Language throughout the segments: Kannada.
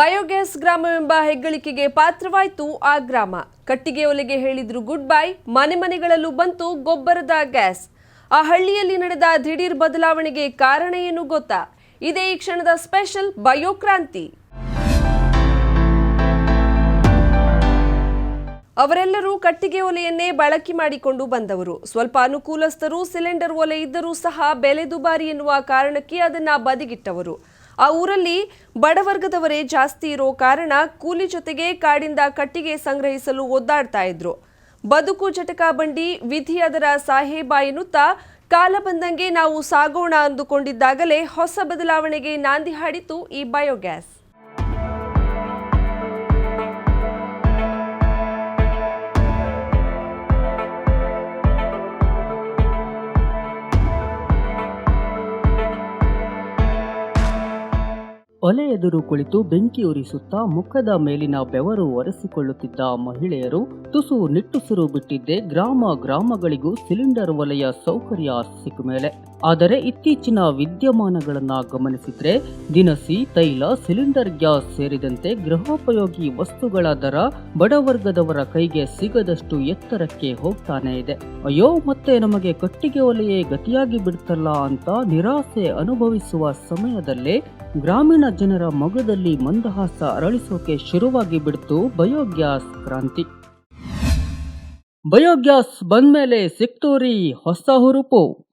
ಬಯೋಗ್ಯಾಸ್ ಗ್ರಾಮವೆಂಬ ಹೆಗ್ಗಳಿಕೆಗೆ ಪಾತ್ರವಾಯಿತು ಆ ಗ್ರಾಮ. ಕಟ್ಟಿಗೆ ಒಲೆಗೆ ಹೇಳಿದ್ರು ಗುಡ್ ಬೈ ಮನೆ ಮನೆಗಳಲ್ಲೂ ಬಂತು ಗೊಬ್ಬರದ ಗ್ಯಾಸ್. ಆ ಹಳ್ಳಿಯಲ್ಲಿ ನಡೆದ ದಿಢೀರ್ ಬದಲಾವಣೆಗೆ ಕಾರಣ ಏನು ಗೊತ್ತಾ? ಇದೇ ಈ ಕ್ಷಣದ ಸ್ಪೆಷಲ್ ಬಯೋಕ್ರಾಂತಿ ಅವರೆಲ್ಲರೂ ಕಟ್ಟಿಗೆ ಒಲೆಯನ್ನೇ ಬಳಕೆ ಮಾಡಿಕೊಂಡು ಬಂದವರು. ಸ್ವಲ್ಪ ಅನುಕೂಲಸ್ಥರು, ಸಿಲಿಂಡರ್ ಒಲೆ ಇದ್ದರೂ ಸಹ ಬೆಲೆ ದುಬಾರಿ ಎನ್ನುವ ಕಾರಣಕ್ಕೆ ಅದನ್ನ ಬದಿಗಿಟ್ಟವರು. ಆ ಊರಲ್ಲಿ ಬಡವರ್ಗದವರೇ ಜಾಸ್ತಿ ಇರೋ ಕಾರಣ ಕೂಲಿ ಜೊತೆಗೆ ಕಾಡಿಂದ ಕಟ್ಟಿಗೆ ಸಂಗ್ರಹಿಸಲು ಒದ್ದಾಡ್ತಾ ಇದ್ರು. ಬದುಕು ಜಟಕ ಬಂಡಿ ವಿಧಿ ಅದರ ಸಾಹೇಬ ಎನ್ನುತ್ತಾ ಕಾಲ ಬಂದಂಗೆ ನಾವು ಸಾಗೋಣ ಅಂದುಕೊಂಡಿದ್ದಾಗಲೇ ಹೊಸ ಬದಲಾವಣೆಗೆ ನಾಂದಿ ಹಾಡಿತು ಈ ಬಯೋಗ್ಯಾಸ್ ಒಲೆ ಎದುರು ಕುಳಿತು ಬೆಂಕಿ ಉರಿಸುತ್ತಾ ಮುಖದ ಮೇಲಿನ ಬೆವರು ಒರೆಸಿಕೊಳ್ಳುತ್ತಿದ್ದ ಮಹಿಳೆಯರು ತುಸು ನಿಟ್ಟುಸಿರು ಬಿಟ್ಟಿದ್ದೆ ಗ್ರಾಮ ಗ್ರಾಮಗಳಿಗೂ ಸಿಲಿಂಡರ್ ವಲಯ ಸೌಕರ್ಯ ಸಿಕ್ಕ ಮೇಲೆ. ಆದರೆ ಇತ್ತೀಚಿನ ವಿದ್ಯಮಾನಗಳನ್ನ ಗಮನಿಸಿದ್ರೆ ದಿನಸಿ, ತೈಲ, ಸಿಲಿಂಡರ್ ಗ್ಯಾಸ್ ಸೇರಿದಂತೆ ಗೃಹೋಪಯೋಗಿ ವಸ್ತುಗಳ ದರ ಬಡವರ್ಗದವರ ಕೈಗೆ ಸಿಗದಷ್ಟು ಎತ್ತರಕ್ಕೆ ಹೋಗ್ತಾನೆ ಇದೆ. ಅಯ್ಯೋ, ಮತ್ತೆ ನಮಗೆ ಕಟ್ಟಿಗೆ ಒಲೆಯೇ ಗತಿಯಾಗಿ ಬಿಡ್ತಲ್ಲ ಅಂತ ನಿರಾಸೆ ಅನುಭವಿಸುವ ಸಮಯದಲ್ಲೇ ಗ್ರಾಮೀಣ ಜನರ ಮಗದಲ್ಲಿ ಮಂದಹಾಸ ಅರಳಿಸೋಕೆ ಶುರುವಾಗಿ ಬಿಡ್ತು ಬಯೋಗ್ಯಾಸ್ ಕ್ರಾಂತಿ. ಬಯೋಗ್ಯಾಸ್ ಬಂದ್ಮೇಲೆ ಸಿಕ್ತೋರಿ ಹೊಸ ಹುರುಪು.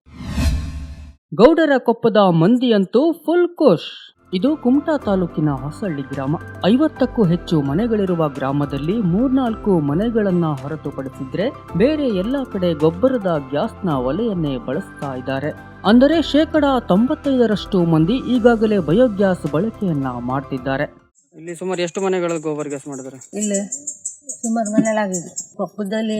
ಗೌಡರ ಕೊಪ್ಪದ ಮಂದಿಯಂತೂ ಫುಲ್ ಖುಷ್. ಇದು ಕುಮಟಾ ತಾಲೂಕಿನ ಹೊಸಳ್ಳಿ ಗ್ರಾಮ. ಐವತ್ತಕ್ಕೂ ಹೆಚ್ಚು ಮನೆಗಳಿರುವ ಗ್ರಾಮದಲ್ಲಿ ಮೂರ್ನಾಲ್ಕು ಮನೆಗಳನ್ನ ಹೊರತುಪಡಿಸಿದ್ರೆ ಬೇರೆ ಎಲ್ಲ ಕಡೆ ಗೊಬ್ಬರದ ಗ್ಯಾಸ್ನ ಒಲೆಯನ್ನೇ ಬಳಸ್ತಾ ಇದ್ದಾರೆ. ಅಂದರೆ ಶೇಕಡ ತೊಂಬತ್ತೈದರಷ್ಟು ಮಂದಿ ಈಗಾಗಲೇ ಬಯೋಗ್ಯಾಸ್ ಬಳಕೆಯನ್ನ ಮಾಡ್ತಿದ್ದಾರೆ. ಇಲ್ಲಿ ಸುಮಾರು ಎಷ್ಟು ಮನೆಗಳಲ್ಲಿ ಗೋಬರ್ ಗ್ಯಾಸ್ ಮಾಡಿದ್ದಾರೆ? ಇಲ್ಲ. ಸುಮಾರು ಮನೆಗಳಾಗಿದೆ ಕೊಪ್ಪದಲ್ಲಿ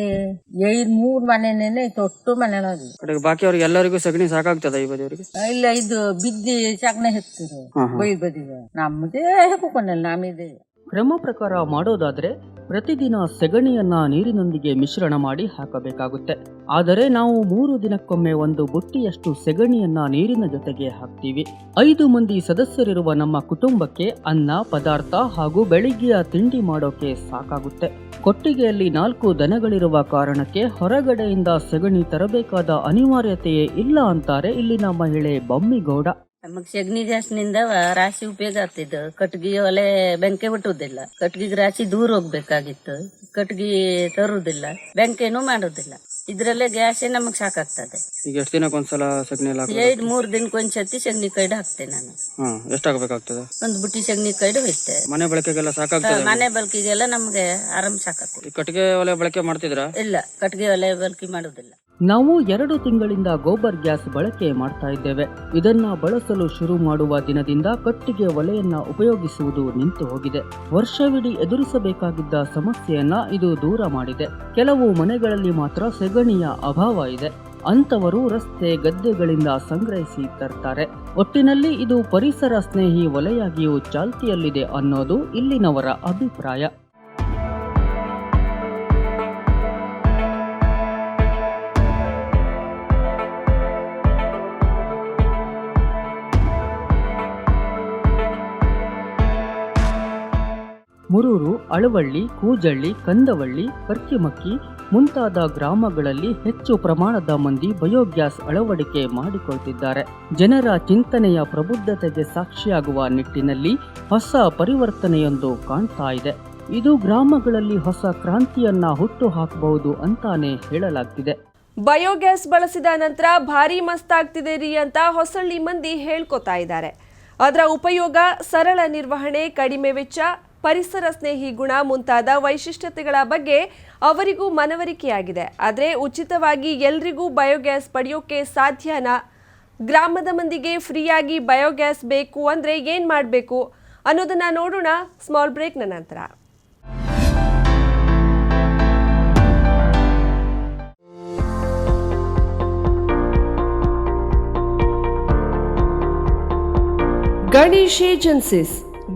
ಐದ್ ಮೂರ್ ಮನೆನೇನೆ ತೊಟ್ಟು ಮನೆಗಳಾಗಿದೆ ಕಡೆಗೆ ಬಾಕಿ ಅವ್ರಿಗೆ ಎಲ್ಲರಿಗೂ ಸಗಣಿ ಸಾಕಾಗ್ತದ ಈ ಬದಿಯವರಿಗೆ? ಇಲ್ಲ ಇದು ಬಿದ್ದಿ ಸಗಣಿ ಹೆತ್ತಿರು ಬೈ ಬದಿಗೆ. ನಮ್ಮದೇ ಹೆಕ್ಕೊಂಡಿಲ್ಲ ನಮ್ಮಿದೆ ಕ್ರಮ ಪ್ರಕಾರ ಮಾಡೋದಾದ್ರೆ ಪ್ರತಿದಿನ ಸೆಗಣಿಯನ್ನ ನೀರಿನೊಂದಿಗೆ ಮಿಶ್ರಣ ಮಾಡಿ ಹಾಕಬೇಕಾಗುತ್ತೆ. ಆದರೆ ನಾವು ಮೂರು ದಿನಕ್ಕೊಮ್ಮೆ ಒಂದು ಬುಟ್ಟಿಯಷ್ಟು ಸೆಗಣಿಯನ್ನ ನೀರಿನ ಜೊತೆಗೆ ಹಾಕ್ತೀವಿ. ಐದು ಮಂದಿ ಸದಸ್ಯರಿರುವ ನಮ್ಮ ಕುಟುಂಬಕ್ಕೆ ಅನ್ನ ಪದಾರ್ಥ ಹಾಗೂ ಬೆಳಿಗ್ಗೆಯ ತಿಂಡಿ ಮಾಡೋಕೆ ಸಾಕಾಗುತ್ತೆ. ಕೊಟ್ಟಿಗೆಯಲ್ಲಿ ನಾಲ್ಕು ದನಗಳಿರುವ ಕಾರಣಕ್ಕೆ ಹೊರಗಡೆಯಿಂದ ಸಗಣಿ ತರಬೇಕಾದ ಅನಿವಾರ್ಯತೆಯೇ ಇಲ್ಲ ಅಂತಾರೆ ಇಲ್ಲಿನ ಮಹಿಳೆ ಬಮ್ಮಿಗೌಡ. ನಮಗ್ ಸಗಣಿ ಗ್ಯಾಸ್ನಿಂದ ರಾಶಿ ಉಪಯೋಗ ಆಗ್ತಿದ್ದು ಕಟ್ಗಿ ಒಲೆ ಬೆಂಕಿ ಬಿಟ್ಟುದಿಲ್ಲ. ಕಟ್ಗಿಗ್ ರಾಶಿ ದೂರ ಹೋಗ್ಬೇಕಾಗಿತ್ತು. ಕಟ್ಗಿ ತರುದಿಲ್ಲ. ಬೆಂಕಿನೂ ಮಾಡುದಿಲ್ಲ. ಇದ್ರಲ್ಲೇ ಗ್ಯಾಸೇ ನಮಗ್ ಸಾಕಾಗ್ತದೆ. ಈಗ ಎಷ್ಟು ದಿನಕ್ಕೊಂದ್ಸಲ ಸಗಣಿ ಐದ್ ಮೂರ್ ದಿನಕ್ಕೊಂದ್ಸತಿ ಸಗಣಿ ಕೈಡ್ ಹಾಕ್ತೆ ನಾನು. ಎಷ್ಟಾಗಬೇಕಾಗ್ತದೆ ಒಂದ್ ಬುಟ್ಟಿ ಸಗಣಿ ಕೈಡ್ ಹೋಯ್ತೆ. ಮನೆ ಬಳಕೆಗೆಲ್ಲ ಸಾಕಾಗ್ತದೆ ಮನೆ ಬಳಕೆಗೆಲ್ಲ ನಮ್ಗೆ ಆರಾಮ್ ಸಾಕಾಗ್ತದೆ. ಈ ಕಟ್ಟಿಗೆ ಒಲೆ ಬಳಕೆ ಮಾಡ್ತಿದ್ರ? ಇಲ್ಲ ಕಟ್ಗೆ ಒಲೆ ಬಳಕೆ ಮಾಡುದಿಲ್ಲ. ನಾವು ಎರಡು ತಿಂಗಳಿಂದ ಗೋಬರ್ ಗ್ಯಾಸ್ ಬಳಕೆ ಮಾಡ್ತಾ ಇದ್ದೇವೆ. ಇದನ್ನ ಬಳಸಲು ಶುರು ಮಾಡುವ ದಿನದಿಂದ ಕಟ್ಟಿಗೆ ಒಲೆಯನ್ನ ಉಪಯೋಗಿಸುವುದು ನಿಂತು ಹೋಗಿದೆ. ವರ್ಷವಿಡೀ ಎದುರಿಸಬೇಕಾಗಿದ್ದ ಸಮಸ್ಯೆಯನ್ನ ಇದು ದೂರ ಮಾಡಿದೆ. ಕೆಲವು ಮನೆಗಳಲ್ಲಿ ಮಾತ್ರ ಸೆಗಣಿಯ ಅಭಾವ ಇದೆ. ಅಂತವರು ರಸ್ತೆ ಗದ್ದೆಗಳಿಂದ ಸಂಗ್ರಹಿಸಿ ತರ್ತಾರೆ. ಒಟ್ಟಿನಲ್ಲಿ ಇದು ಪರಿಸರ ಸ್ನೇಹಿ ವಲಯಾಗಿಯೂ ಚಾಲ್ತಿಯಲ್ಲಿದೆ ಅನ್ನೋದು ಇಲ್ಲಿನವರ ಅಭಿಪ್ರಾಯ. ಮುರೂರು, ಅಳವಳ್ಳಿ, ಕೂಜಳ್ಳಿ, ಕಂದವಳ್ಳಿ ಕರ್ಕಿಮಕ್ಕಿ ಮುಂತಾದ ಗ್ರಾಮಗಳಲ್ಲಿ ಹೆಚ್ಚು ಪ್ರಮಾಣದ ಮಂದಿ ಬಯೋಗ್ಯಾಸ್ ಅಳವಡಿಕೆ ಮಾಡಿಕೊಳ್ತಿದ್ದಾರೆ. ಜನರ ಚಿಂತನೆಯ ಪ್ರಬುದ್ಧತೆಗೆ ಸಾಕ್ಷಿಯಾಗುವ ನಿಟ್ಟಿನಲ್ಲಿ ಹೊಸ ಪರಿವರ್ತನೆಯೊಂದು ಕಾಣ್ತಾ ಇದೆ. ಇದು ಗ್ರಾಮಗಳಲ್ಲಿ ಹೊಸ ಕ್ರಾಂತಿಯನ್ನ ಹುಟ್ಟು ಹಾಕಬಹುದು ಅಂತಾನೆ ಹೇಳಲಾಗ್ತಿದೆ. ಬಯೋಗ್ಯಾಸ್ ಬಳಸಿದ ನಂತರ ಭಾರಿ ಮಸ್ತಾಗ್ತಿದೆ ರೀ ಅಂತ ಹೊಸಳ್ಳಿ ಮಂದಿ ಹೇಳ್ಕೊತಾ ಇದ್ದಾರೆ. ಅದರ ಉಪಯೋಗ ಸರಳ ನಿರ್ವಹಣೆ, ಕಡಿಮೆ ವೆಚ್ಚ ಪರಿಸರ ಸ್ನೇಹಿ ಗುಣ ಮುಂತಾದ ವೈಶಿಷ್ಟ್ಯತೆಗಳ ಬಗ್ಗೆ ಅವರಿಗೂ ಮನವರಿಕೆಯಾಗಿದೆ. ಆದರೆ ಉಚಿತವಾಗಿ ಎಲ್ರಿಗೂ ಬಯೋಗ್ಯಾಸ್ ಪಡೆಯೋಕೆ ಸಾಧ್ಯನಾ? ಗ್ರಾಮದ ಮಂದಿಗೆ ಫ್ರೀಯಾಗಿ ಬಯೋಗ್ಯಾಸ್ ಬೇಕು ಅಂದರೆ ಏನು ಮಾಡಬೇಕು? ಅನ್ನೋದನ್ನ ನೋಡೋಣ ಸ್ಮಾಲ್ ಬ್ರೇಕ್ನ ನಂತರ. ಗಣೇಶ್ ಏಜೆನ್ಸಿಸ್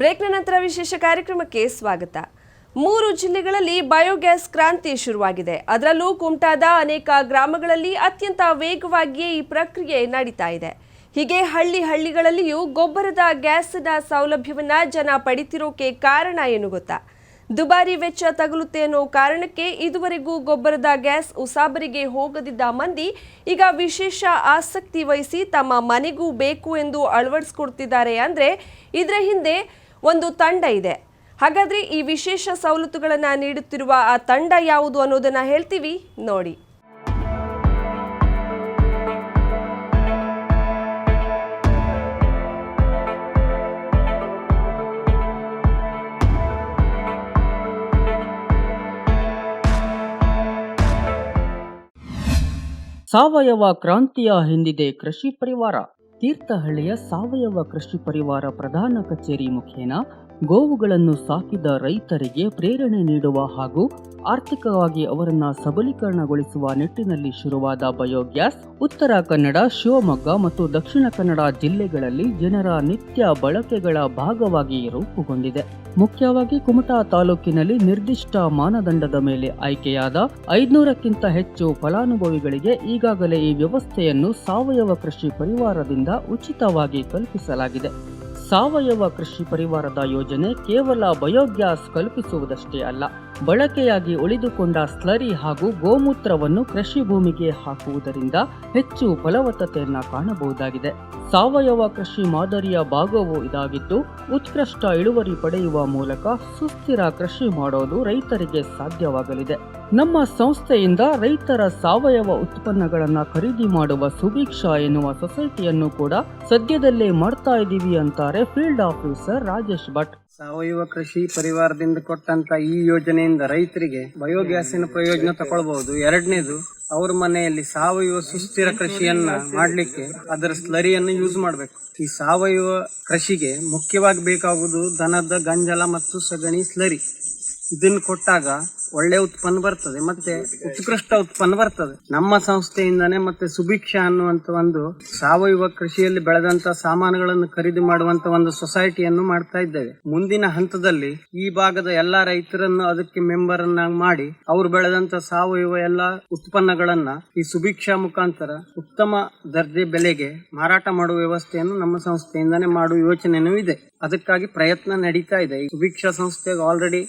ಬ್ರೇಕ್ನ ನಂತರ ವಿಶೇಷ ಕಾರ್ಯಕ್ರಮಕ್ಕೆ ಸ್ವಾಗತ. ಮೂರು ಜಿಲ್ಲೆಗಳಲ್ಲಿ ಬಯೋಗ್ಯಾಸ್ ಕ್ರಾಂತಿ ಶುರುವಾಗಿದೆ. ಅದರಲ್ಲೂ ಕುಮಟಾದ ಅನೇಕ ಗ್ರಾಮಗಳಲ್ಲಿ ಅತ್ಯಂತ ವೇಗವಾಗಿಯೇ ಈ ಪ್ರಕ್ರಿಯೆ ನಡೀತಾ ಇದೆ. ಹೀಗೆ ಹಳ್ಳಿ ಹಳ್ಳಿಗಳಲ್ಲಿಯೂ ಗೊಬ್ಬರದ ಗ್ಯಾಸ್ನ ಸೌಲಭ್ಯವನ್ನ ಜನ ಪಡಿತಿರೋಕೆ ಕಾರಣ ಏನು ಗೊತ್ತಾ? ದುಬಾರಿ ವೆಚ್ಚ ತಗುಲುತ್ತೆ ಅನ್ನೋ ಕಾರಣಕ್ಕೆ ಇದುವರೆಗೂ ಗೊಬ್ಬರದ ಗ್ಯಾಸ್ ಉಸಾಬರಿಗೆ ಹೋಗದಿದ್ದ ಮಂದಿ ಈಗ ವಿಶೇಷ ಆಸಕ್ತಿ ವಹಿಸಿ ತಮ್ಮ ಮನೆಗೂ ಬೇಕು ಎಂದು ಅಳವಡಿಸ್ಕೊಡ್ತಿದ್ದಾರೆ ಅಂದರೆ, ಇದರ ಹಿಂದೆ ಒಂದು ತಂಡ ಇದೆ. ಹಾಗಾದ್ರೆ ಈ ವಿಶೇಷ ಸವಲತ್ತುಗಳನ್ನು ನೀಡುತ್ತಿರುವ ಆ ತಂಡ ಯಾವುದು ಅನ್ನೋದನ್ನ ಹೇಳ್ತೀವಿ ನೋಡಿ. ಸಾವಯವ ಕ್ರಾಂತಿಯ ಹಿಂದಿದೆ ಕೃಷಿ ಪರಿವಾರ. ತೀರ್ಥಹಳ್ಳಿಯ ಸಾವಯವ ಕೃಷಿ ಪರಿವಾರ ಪ್ರಧಾನ ಕಚೇರಿ ಮುಖೇನ ಗೋವುಗಳನ್ನು ಸಾಕಿದ ರೈತರಿಗೆ ಪ್ರೇರಣೆ ನೀಡುವ ಹಾಗೂ ಆರ್ಥಿಕವಾಗಿ ಅವರನ್ನು ಸಬಲೀಕರಣಗೊಳಿಸುವ ನಿಟ್ಟಿನಲ್ಲಿ ಶುರುವಾದ ಬಯೋಗ್ಯಾಸ್, ಉತ್ತರ ಕನ್ನಡ, ಶಿವಮೊಗ್ಗ ಮತ್ತು ದಕ್ಷಿಣ ಕನ್ನಡ ಜಿಲ್ಲೆಗಳಲ್ಲಿ ಜನರ ನಿತ್ಯ ಬಳಕೆಗಳ ಭಾಗವಾಗಿ ರೂಪುಗೊಂಡಿದೆ. ಮುಖ್ಯವಾಗಿ ಕುಮಟಾ ತಾಲೂಕಿನಲ್ಲಿ ನಿರ್ದಿಷ್ಟ ಮಾನದಂಡದ ಮೇಲೆ ಆಯ್ಕೆಯಾದ ಐದುನೂರಕ್ಕಿಂತ ಹೆಚ್ಚು ಫಲಾನುಭವಿಗಳಿಗೆ ಈಗಾಗಲೇ ಈ ವ್ಯವಸ್ಥೆಯನ್ನು ಸಾವಯವ ಕೃಷಿ ಪರಿವಾರದಿಂದ ಉಚಿತವಾಗಿ ಕಲ್ಪಿಸಲಾಗಿದೆ. ಸಾವಯವ ಕೃಷಿ ಪರಿವಾರದ ಯೋಜನೆ ಕೇವಲ ಬಯೋಗ್ಯಾಸ್ ಕಲ್ಪಿಸುವುದಷ್ಟೇ ಅಲ್ಲ. ಬಳಕೆಯಾಗಿ ಉಳಿದುಕೊಂಡ ಸ್ಲರಿ ಹಾಗೂ ಗೋಮೂತ್ರವನ್ನು ಕೃಷಿ ಭೂಮಿಗೆ ಹಾಕುವುದರಿಂದ ಹೆಚ್ಚು ಫಲವತ್ತತೆಯನ್ನು ಕಾಣಬಹುದಾಗಿದೆ. ಸಾವಯವ ಕೃಷಿ ಮಾದರಿಯ ಭಾಗವೂ ಇದಾಗಿದ್ದು, ಉತ್ಕೃಷ್ಟ ಇಳುವರಿ ಪಡೆಯುವ ಮೂಲಕ ಸುಸ್ಥಿರ ಕೃಷಿ ಮಾಡೋದು ರೈತರಿಗೆ ಸಾಧ್ಯವಾಗಲಿದೆ. ನಮ್ಮ ಸಂಸ್ಥೆಯಿಂದ ರೈತರ ಸಾವಯವ ಉತ್ಪನ್ನಗಳನ್ನು ಖರೀದಿ ಮಾಡುವ ಸುಭಿಕ್ಷಾ ಎನ್ನುವ ಸೊಸೈಟಿಯನ್ನು ಕೂಡ ಸದ್ಯದಲ್ಲೇ ಮಾಡ್ತಾ ಇದ್ದೀವಿ ಅಂತಾರೆ ಫೀಲ್ಡ್ ಆಫೀಸರ್ ರಾಜೇಶ್ ಭಟ್. ಸಾವಯವ ಕೃಷಿ ಪರಿವಾರದಿಂದ ಕೊಟ್ಟಂತ ಈ ಯೋಜನೆಯಿಂದ ರೈತರಿಗೆ ಬಯೋಗ್ಯಾಸಿನ ಪ್ರಯೋಜನ ತಗೊಳ್ಬಹುದು. ಎರಡನೇದು, ಅವ್ರ ಮನೆಯಲ್ಲಿ ಸಾವಯವ ಸುಸ್ಥಿರ ಕೃಷಿಯನ್ನ ಮಾಡ್ಲಿಕ್ಕೆ ಅದರ ಸ್ಲರಿಯನ್ನು ಯೂಸ್ ಮಾಡಬೇಕು. ಈ ಸಾವಯವ ಕೃಷಿಗೆ ಮುಖ್ಯವಾಗಿ ಬೇಕಾಗುವುದು ದನದ, ಗಂಜಲ ಮತ್ತು ಸಗಣಿ ಸ್ಲರಿ. ಇದನ್ನ ಕೊಟ್ಟಾಗ ಒಳ್ಳೆ ಉತ್ಪನ್ನ ಬರ್ತದೆ, ಮತ್ತೆ ಉತ್ಕೃಷ್ಟ ಉತ್ಪನ್ನ ಬರ್ತದೆ. ನಮ್ಮ ಸಂಸ್ಥೆಯಿಂದಾನೆ ಮತ್ತೆ ಸುಭಿಕ್ಷ ಅನ್ನುವಂತ ಒಂದು ಸಾವಯವ ಕೃಷಿಯಲ್ಲಿ ಬೆಳೆದಂತ ಸಾಮಾನುಗಳನ್ನು ಖರೀದಿ ಮಾಡುವಂತ ಒಂದು ಸೊಸೈಟಿಯನ್ನು ಮಾಡ್ತಾ ಇದ್ದೇವೆ. ಮುಂದಿನ ಹಂತದಲ್ಲಿ ಈ ಭಾಗದ ಎಲ್ಲಾ ರೈತರನ್ನು ಅದಕ್ಕೆ ಮೆಂಬರ್ ಅನ್ನಾಗಿ ಮಾಡಿ ಅವರು ಬೆಳೆದಂತ ಸಾವಯವ ಎಲ್ಲಾ ಉತ್ಪನ್ನಗಳನ್ನ ಈ ಸುಭಿಕ್ಷಾ ಮುಖಾಂತರ ಉತ್ತಮ ದರ್ಜೆ ಬೆಲೆಗೆ ಮಾರಾಟ ಮಾಡುವ ವ್ಯವಸ್ಥೆಯನ್ನು ನಮ್ಮ ಸಂಸ್ಥೆಯಿಂದಾನೆ ಮಾಡುವ ಯೋಚನೆಯೂ ಇದೆ. ಅದಕ್ಕಾಗಿ ಪ್ರಯತ್ನ ನಡೀತಾ ಇದೆ. ಈ ಸುಭಿಕ್ಷಾ ಸಂಸ್ಥೆಗೆ ಆಲ್ರೆಡಿ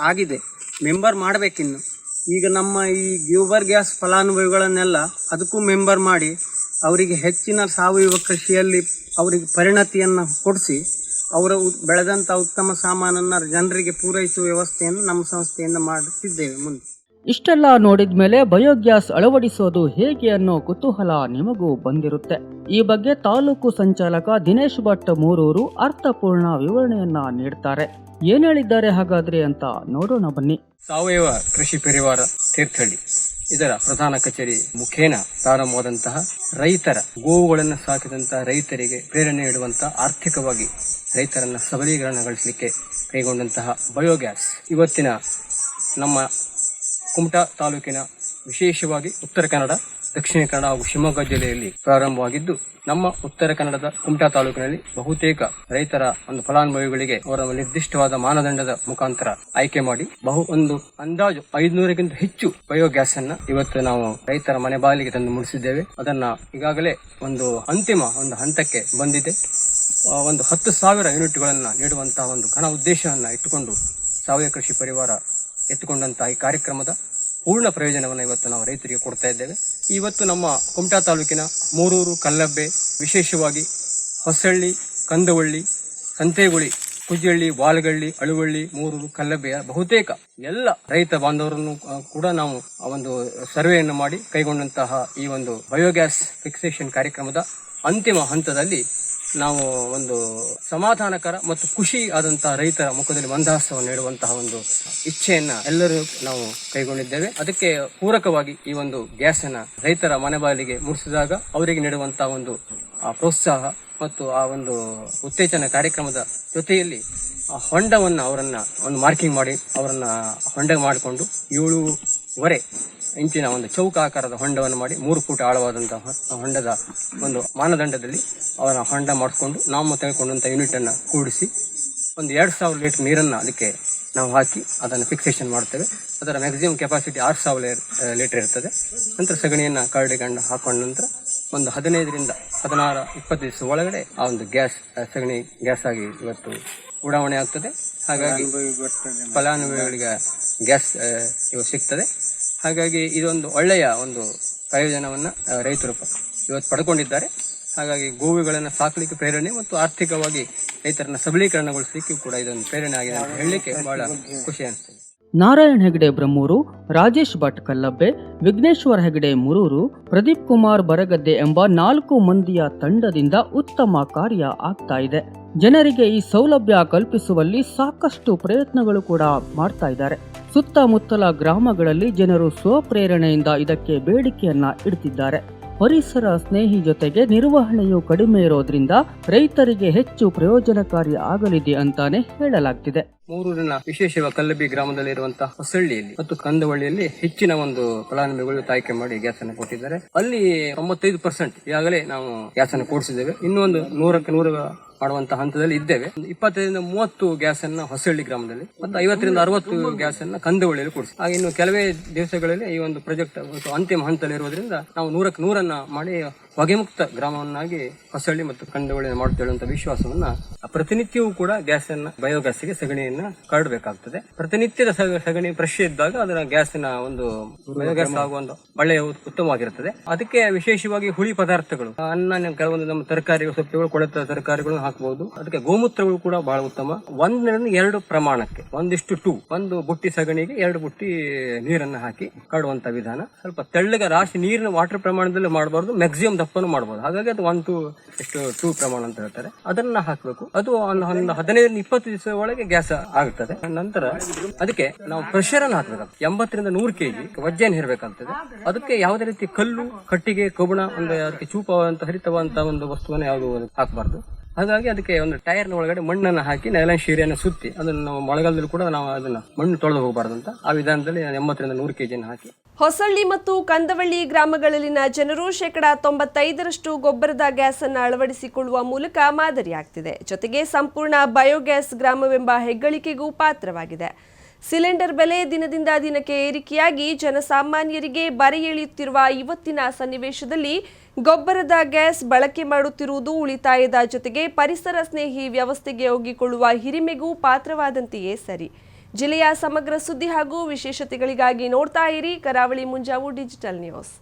ಆಗಿದೆ. ಮೆಂಬರ್ ಮಾಡಬೇಕಿನ್ನು. ಈಗ ನಮ್ಮ ಈ ಗ್ಯೂಬರ್ ಗ್ಯಾಸ್ ಫಲಾನುಭವಿಗಳನ್ನೆಲ್ಲ ಅದಕ್ಕೂ ಮೆಂಬರ್ ಮಾಡಿ ಅವರಿಗೆ ಹೆಚ್ಚಿನ ಸಾವಯವ ಕೃಷಿಯಲ್ಲಿ ಅವರಿಗೆ ಪರಿಣತಿಯನ್ನು ಕೊಡಿಸಿ ಅವರ ಬೆಳೆದಂಥ ಉತ್ತಮ ಸಾಮಾನನ್ನ ಜನರಿಗೆ ಪೂರೈಸುವ ವ್ಯವಸ್ಥೆಯನ್ನು ನಮ್ಮ ಸಂಸ್ಥೆಯಿಂದ ಮಾಡುತ್ತಿದ್ದೇವೆ ಮುಂದೆ. ಇಷ್ಟೆಲ್ಲ ನೋಡಿದ ಮೇಲೆ ಬಯೋಗ್ಯಾಸ್ ಅಳವಡಿಸೋದು ಹೇಗೆ ಅನ್ನೋ ಕುತೂಹಲ ನಿಮಗೂ ಬಂದಿರುತ್ತೆ. ಈ ಬಗ್ಗೆ ತಾಲೂಕು ಸಂಚಾಲಕ ದಿನೇಶ್ ಭಟ್ ಮೂರೂರು ಅರ್ಥಪೂರ್ಣ ವಿವರಣೆಯನ್ನ ನೀಡ್ತಾರೆ. ಏನ್ ಹೇಳಿದ್ದಾರೆ ಹಾಗಾದ್ರೆ ಅಂತ ನೋಡೋಣ ಬನ್ನಿ. ಸಾವಯವ ಕೃಷಿ ಪರಿವಾರ ತೀರ್ಥಹಳ್ಳಿ. ಇದರ ಪ್ರಧಾನ ಕಚೇರಿ ಮುಖೇನ ಪ್ರಾರಂಭವಾದಂತಹ ರೈತರ ಗೋವುಗಳನ್ನು ಸಾಕಿದಂತಹ ರೈತರಿಗೆ ಪ್ರೇರಣೆ ನೀಡುವಂತಹ ಆರ್ಥಿಕವಾಗಿ ರೈತರನ್ನ ಸಬಲೀಕರಣಗೊಳಿಸಲಿಕ್ಕೆ ಕೈಗೊಂಡಂತಹ ಬಯೋಗ್ಯಾಸ್. ಇವತ್ತಿನ ನಮ್ಮ ಕುಮಟಾ ತಾಲೂಕಿನ ವಿಶೇಷವಾಗಿ ಉತ್ತರ ಕನ್ನಡ ದಕ್ಷಿಣ ಕನ್ನಡ ಹಾಗೂ ಶಿವಮೊಗ್ಗ ಜಿಲ್ಲೆಯಲ್ಲಿ ಪ್ರಾರಂಭವಾಗಿದ್ದು, ನಮ್ಮ ಉತ್ತರ ಕನ್ನಡದ ಕುಮಟಾ ತಾಲೂಕಿನಲ್ಲಿ ಬಹುತೇಕ ರೈತರ ಒಂದು ಫಲಾನುಭವಿಗಳಿಗೆ ಅವರ ನಿರ್ದಿಷ್ಟವಾದ ಮಾನದಂಡದ ಮುಖಾಂತರ ಆಯ್ಕೆ ಮಾಡಿ, ಬಹು ಒಂದು ಅಂದಾಜು ಐದುನೂರಕ್ಕಿಂತ ಹೆಚ್ಚು ಬಯೋಗ್ಯಾಸ್ ಅನ್ನ ಇವತ್ತು ನಾವು ರೈತರ ಮನೆ ಬಾಲಿಗೆ ತಂದು ಮುಡಿಸಿದ್ದೇವೆ. ಅದನ್ನ ಈಗಾಗಲೇ ಒಂದು ಅಂತಿಮ ಒಂದು ಹಂತಕ್ಕೆ ಬಂದಿದೆ. ಒಂದು ಹತ್ತು ಸಾವಿರ ಯೂನಿಟ್ಗಳನ್ನ ನೀಡುವಂತಹ ಒಂದು ಘನ ಉದ್ದೇಶವನ್ನ ಇಟ್ಟುಕೊಂಡು ಸಾವಯವ ಕೃಷಿ ಪರಿವಾರ ಎತ್ತುಕೊಂಡಂತಹ ಈ ಕಾರ್ಯಕ್ರಮದ ಪೂರ್ಣ ಪ್ರಯೋಜನವನ್ನು ಇವತ್ತು ನಾವು ರೈತರಿಗೆ ಕೊಡ್ತಾ ಇದ್ದೇವೆ. ಇವತ್ತು ನಮ್ಮ ಕುಮಟಾ ತಾಲೂಕಿನ ಮೂರೂರು ಕಲ್ಲಬ್ಬೆ, ವಿಶೇಷವಾಗಿ ಹೊಸಳ್ಳಿ, ಕಂದವಳ್ಳಿ, ಸಂತೇಗುಳಿ ಕುಜಿಹಳ್ಳಿ ವಾಲ್ಗಳ್ಳಿ, ಅಳುವಳ್ಳಿ, ಮೂರೂರು ಕಲ್ಲಬ್ಬೆಯ ಬಹುತೇಕ ಎಲ್ಲ ರೈತ ಬಾಂಧವರನ್ನು ಕೂಡ ನಾವು ಒಂದು ಸರ್ವೆಯನ್ನು ಮಾಡಿ ಕೈಗೊಂಡಂತಹ ಈ ಒಂದು ಬಯೋಗ್ಯಾಸ್ ಫಿಕ್ಸೇಷನ್ ಕಾರ್ಯಕ್ರಮದ ಅಂತಿಮ ಹಂತದಲ್ಲಿ ನಾವು ಒಂದು ಸಮಾಧಾನಕರ ಮತ್ತು ಖುಷಿ ಆದಂತಹ ರೈತರ ಮುಖದಲ್ಲಿ ಮಂದಹಾಸವನ್ನು ನೀಡುವಂತಹ ಒಂದು ಇಚ್ಛೆಯನ್ನ ಎಲ್ಲರೂ ನಾವು ಕೈಗೊಂಡಿದ್ದೇವೆ. ಅದಕ್ಕೆ ಪೂರಕವಾಗಿ ಈ ಒಂದು ಗ್ಯಾಸ್ ಅನ್ನ ರೈತರ ಮನೆ ಬಾಲಿಗೆ ಮುಡಿಸಿದಾಗ ಅವರಿಗೆ ನೀಡುವಂತಹ ಒಂದು ಪ್ರೋತ್ಸಾಹ ಮತ್ತು ಆ ಒಂದು ಉತ್ತೇಜನ ಕಾರ್ಯಕ್ರಮದ ಜೊತೆಯಲ್ಲಿ ಆ ಹೊಂಡವನ್ನು ಅವರನ್ನ ಒಂದು ಮಾರ್ಕಿಂಗ್ ಮಾಡಿ ಅವರನ್ನ ಹೊಂಡ ಮಾಡಿಕೊಂಡು ಏಳೂವರೆ ಇಂಚಿನ ಒಂದು ಚೌಕಾಕಾರದ ಹೊಂಡವನ್ನು ಮಾಡಿ ಮೂರು ಫೂಟ್ ಆಳವಾದಂತಹ ಹೊಂಡದ ಒಂದು ಮಾನದಂಡದಲ್ಲಿ ಅವರ ಹೊಂಡ ಮಾಡಿಕೊಂಡು ನಾವು ತೆಗೆದುಕೊಂಡಂಥ ಯೂನಿಟ್ ಅನ್ನ ಕೂಡಿಸಿ ಒಂದು ಎರಡು ಸಾವಿರ ಲೀಟರ್ ನೀರನ್ನು ಅದಕ್ಕೆ ನಾವು ಹಾಕಿ ಅದನ್ನು ಫಿಕ್ಸೇಷನ್ ಮಾಡ್ತೇವೆ. ಅದರ ಮ್ಯಾಕ್ಸಿಮಮ್ ಕೆಪಾಸಿಟಿ ಆರು ಸಾವಿರ ಲೀಟರ್ ಇರ್ತದೆ. ನಂತರ ಸಗಣಿಯನ್ನು ಕರಡಿಗಂಡು ಹಾಕೊಂಡ ನಂತರ ಒಂದು ಹದಿನೈದರಿಂದ ಹದಿನಾರು ಇಪ್ಪತ್ತು ದಿವಸ ಒಳಗಡೆ ಆ ಒಂದು ಗ್ಯಾಸ್ ಸಗಣಿ ಗ್ಯಾಸ್ ಆಗಿ ಇವತ್ತು ಉಡಾವಣೆ ಆಗ್ತದೆ. ಹಾಗಾಗಿ ಫಲಾನುಭವಿಗಳಿಗೆ ಗ್ಯಾಸ್ ಇವು ಇವತ್ತು ಸಿಗ್ತದೆ. ಹಾಗಾಗಿ ಇದೊಂದು ಒಳ್ಳೆಯ ಒಂದು ಪ್ರಯೋಜನವನ್ನು ರೈತರು ಇವತ್ತು ಪಡ್ಕೊಂಡಿದ್ದಾರೆ. ಹಾಗಾಗಿ ಗೋವುಗಳನ್ನು ಸಾಕಲಿಕ್ಕೆ ಪ್ರೇರಣೆ ಮತ್ತು ಆರ್ಥಿಕವಾಗಿ ರೈತರನ್ನ ಸಬಲೀಕರಣಗೊಳಿಸಲಿಕ್ಕೆ ಕೂಡ ಇದೊಂದು ಪ್ರೇರಣೆ ಆಗಿದೆ ಅಂತ ಹೇಳಲಿಕ್ಕೆ ಬಹಳ ಖುಷಿ ಅನಿಸ್ತದೆ. ನಾರಾಯಣ್ ಹೆಗಡೆ ಬ್ರಹ್ಮೂರು, ರಾಜೇಶ್ ಭಟ್ ಕಲ್ಲಬ್ಬೆ ವಿಘ್ನೇಶ್ವರ ಹೆಗಡೆ ಮುರೂರು, ಪ್ರದೀಪ್ ಕುಮಾರ್ ಬರಗದ್ದೆ ಎಂಬ ನಾಲ್ಕು ಮಂದಿಯ ತಂಡದಿಂದ ಉತ್ತಮ ಕಾರ್ಯ ಆಗ್ತಾ ಇದೆ. ಜನರಿಗೆ ಈ ಸೌಲಭ್ಯ ಕಲ್ಪಿಸುವಲ್ಲಿ ಸಾಕಷ್ಟು ಪ್ರಯತ್ನಗಳು ಕೂಡ ಮಾಡ್ತಾ ಇದ್ದಾರೆ. ಸುತ್ತಮುತ್ತಲ ಗ್ರಾಮಗಳಲ್ಲಿ ಜನರು ಸ್ವಪ್ರೇರಣೆಯಿಂದ ಇದಕ್ಕೆ ಬೇಡಿಕೆಯನ್ನ ಇಡ್ತಿದ್ದಾರೆ. ಪರಿಸರ ಸ್ನೇಹಿ ಜೊತೆಗೆ ನಿರ್ವಹಣೆಯು ಕಡಿಮೆ ಇರೋದ್ರಿಂದ ರೈತರಿಗೆ ಹೆಚ್ಚು ಪ್ರಯೋಜನಕಾರಿ ಆಗಲಿದೆ ಅಂತಾನೆ ಹೇಳಲಾಗ್ತಿದೆ. ಮೂರೂರಿನ ವಿಶೇಷವ ಕಲ್ಲಬಿ ಗ್ರಾಮದಲ್ಲಿ ಇರುವಂತಹ ಹೊಸಳ್ಳಿಯಲ್ಲಿ ಮತ್ತು ಕಂದವಳ್ಳಿಯಲ್ಲಿ ಹೆಚ್ಚಿನ ಒಂದು ಫಲಾನುಭವಿಗಳು ಆಯ್ಕೆ ಮಾಡಿ ಗ್ಯಾಸ್ ಅನ್ನು ಕೊಟ್ಟಿದ್ದಾರೆ. ಅಲ್ಲಿ ತೊಂಬತ್ತೈದು ಪರ್ಸೆಂಟ್ ಈಗಾಗಲೇ ನಾವು ಗ್ಯಾಸ್ ಅನ್ನು ಕೊಡಿಸಿದ್ದೇವೆ ಇನ್ನೊಂದು ನೂರಕ್ಕೆ ನೂರ ಮಾಡುವಂತಹ ಹಂತದಲ್ಲಿ ಇದ್ದೇವೆ. ಇಪ್ಪತ್ತೈದರಿಂದ ಮೂವತ್ತು ಗ್ಯಾಸ್ ಅನ್ನ ಹೊಸಳ್ಳಿ ಗ್ರಾಮದಲ್ಲಿ ಮತ್ತು ಐವತ್ತರಿಂದ ಅರವತ್ತು ಗ್ಯಾಸ್ ಅನ್ನ ಕಂದವಳ್ಳಿಯಲ್ಲಿ ಕೊಡಿಸಿ. ಹಾಗೆ ಇನ್ನು ಕೆಲವೇ ದಿವಸಗಳಲ್ಲಿ ಈ ಒಂದು ಪ್ರಾಜೆಕ್ಟ್ ಅಂತಿಮ ಹಂತದಲ್ಲಿ ಇರುವುದರಿಂದ ನಾವು ನೂರಕ್ಕೆ ನೂರನ್ನ ಮಾಡಿ ಹೊಗೆಮುಕ್ತ ಗ್ರಾಮವನ್ನಾಗಿ ಹೊಸಳ್ಳಿ ಮತ್ತು ಕಂದವಳ್ಳಿಯನ್ನು ಮಾಡುತ್ತೇವೆ ಅಂತ ವಿಶ್ವಾಸವನ್ನ ಪ್ರತಿನಿತ್ಯವೂ ಕೂಡ ಗ್ಯಾಸ್ ಅನ್ನ ಬಯೋಗ್ಯಾಸ್ಗೆ ಸಗಣಿಯನ್ನ ಕರಡಬೇಕಾಗ್ತದೆ ಪ್ರತಿನಿತ್ಯದ ಸಗಣಿ ಫ್ರೆಶ್ ಇದ್ದಾಗ ಅದರ ಗ್ಯಾಸಿನ ಒಂದು ಬಯೋಗ್ಯಾಸ್ ಆಗುವ ಒಂದು ಒಳ್ಳೆಯ ಉತ್- ಉತ್ತಮವಾಗಿರುತ್ತದೆ. ಅದಕ್ಕೆ ವಿಶೇಷವಾಗಿ ಹುಳಿ ಪದಾರ್ಥಗಳು. ಅನ್ನ ಕೆಲವೊಂದು ನಮ್ಮ ತರಕಾರಿ ಸೊಪ್ಪುಗಳು, ಕೊಳೆತ ತರಕಾರಿಗಳು ಹಾಕಬಹುದು ಅದಕ್ಕೆ ಗೋಮೂತ್ರಗಳು ಕೂಡ ಬಹಳ ಉತ್ತಮ. ಒಂದರಿಂದ ಎರಡು ಪ್ರಮಾಣಕ್ಕೆ, ಒಂದಿಷ್ಟು ಟೂ, ಒಂದು ಬುಟ್ಟಿ ಸಗಣಿಗೆ ಎರಡು ಬುಟ್ಟಿ ನೀರನ್ನ ಹಾಕಿ ಕಡುವಂತ ವಿಧಾನ. ಸ್ವಲ್ಪ ತೆಳ್ಳಗ ರಾಶಿ ನೀರಿನ ವಾಟರ್ ಪ್ರಮಾಣದಲ್ಲಿ ಮಾಡಬಾರ್ದು. ಮ್ಯಾಕ್ಸಿಮಮ್ ದಪ್ಪನು ಮಾಡಬಹುದು ಹಾಗಾಗಿ ಅದು ಒನ್ ಟು ಎಷ್ಟು ಟೂ ಪ್ರಮಾಣ ಅಂತ ಹೇಳ್ತಾರೆ. ಅದನ್ನ ಹಾಕಬೇಕು. ಅದು ಒಂದು ಒಂದು ಹದಿನೈದರಿಂದ ಇಪ್ಪತ್ತು ದಿವಸ ಒಳಗೆ ಗ್ಯಾಸ್ ಆಗುತ್ತದೆ ನಂತರ ಅದಕ್ಕೆ ನಾವು ಪ್ರೆಷರ್ ಅನ್ನು ಹಾಕ್ಬೇಕು ಎಂಬತ್ತರಿಂದ ನೂರು ಕೆಜಿ ವಜ್ಜೆಯನ್ನು ಹೇರ್ಬೇಕಾಗ್ತದೆ ಅದಕ್ಕೆ ಯಾವುದೇ ರೀತಿ ಕಲ್ಲು, ಕಟ್ಟಿಗೆ, ಕಬ್ಬಣ, ಒಂದು ಅದಕ್ಕೆ ಚೂಪವಂತ, ಹರಿತವಂತ ಒಂದು ವಸ್ತುವನ್ನು ಯಾವುದು ಹಾಕಬಾರ್ದು. ಹಾಗಾಗಿ ಅದಕ್ಕೆ ಒಂದು ಟೈರ್ನ ಒಳಗಡೆ ಮಣ್ಣನ್ನು ಹಾಕಿ ನೈಲಾನ್ ಶೀರೆಯನ್ನು ಸುತ್ತಿ, ಅದನ್ನು ನಾವು ಮಳೆಗಾಲದಲ್ಲಿ ಕೂಡ ನಾವು ಅದನ್ನ ಮಣ್ಣು ತೊಳೆದು ಹೋಗಬಾರ್ದು ಅಂತ ಆ ವಿಧಾನದಲ್ಲಿ ಎಂಬತ್ತರಿಂದ ನೂರು ಕೆಜಿಯನ್ನು ಹಾಕಿ. ಹೊಸಳ್ಳಿ ಮತ್ತು ಕಂದವಳ್ಳಿ ಗ್ರಾಮಗಳಲ್ಲಿನ ಜನರು ಶೇಕಡಾ ತೊಂಬತ್ತೈದರಷ್ಟು ಗೊಬ್ಬರದ ಗ್ಯಾಸ್ ಅನ್ನು ಅಳವಡಿಸಿಕೊಳ್ಳುವ ಮೂಲಕ ಮಾದರಿಯಾಗ್ತಿದೆ. ಜೊತೆಗೆ ಸಂಪೂರ್ಣ ಬಯೋಗ್ಯಾಸ್ ಗ್ರಾಮವೆಂಬ ಹೆಗ್ಗಳಿಕೆಗೂ ಪಾತ್ರವಾಗಿದೆ. ಸಿಲಿಂಡರ್ ಬೆಲೆ ದಿನದಿಂದ ದಿನಕ್ಕೆ ಏರಿಕೆಯಾಗಿ ಜನಸಾಮಾನ್ಯರಿಗೆ ಬರೆ ಎಳೆಯುತ್ತಿರುವ ಇವತ್ತಿನ ಸನ್ನಿವೇಶದಲ್ಲಿ ಗೊಬ್ಬರದ ಗ್ಯಾಸ್ ಬಳಕೆ ಮಾಡುತ್ತಿರುವುದು ಉಳಿತಾಯದ ಜೊತೆಗೆ ಪರಿಸರ ಸ್ನೇಹಿ ವ್ಯವಸ್ಥೆಗೆ ಒಗ್ಗಿಕೊಳ್ಳುವ ಹಿರಿಮೆಗೂ ಪಾತ್ರವಾದಂತೆಯೇ ಸರಿ. ಜಿಲ್ಲೆಯ ಸಮಗ್ರ ಸುದ್ದಿ ಹಾಗೂ ವಿಶೇಷತೆಗಳಿಗಾಗಿ ನೋಡ್ತಾ ಇರಿ ಕರಾವಳಿ ಮುಂಜಾವು ಡಿಜಿಟಲ್ ನ್ಯೂಸ್.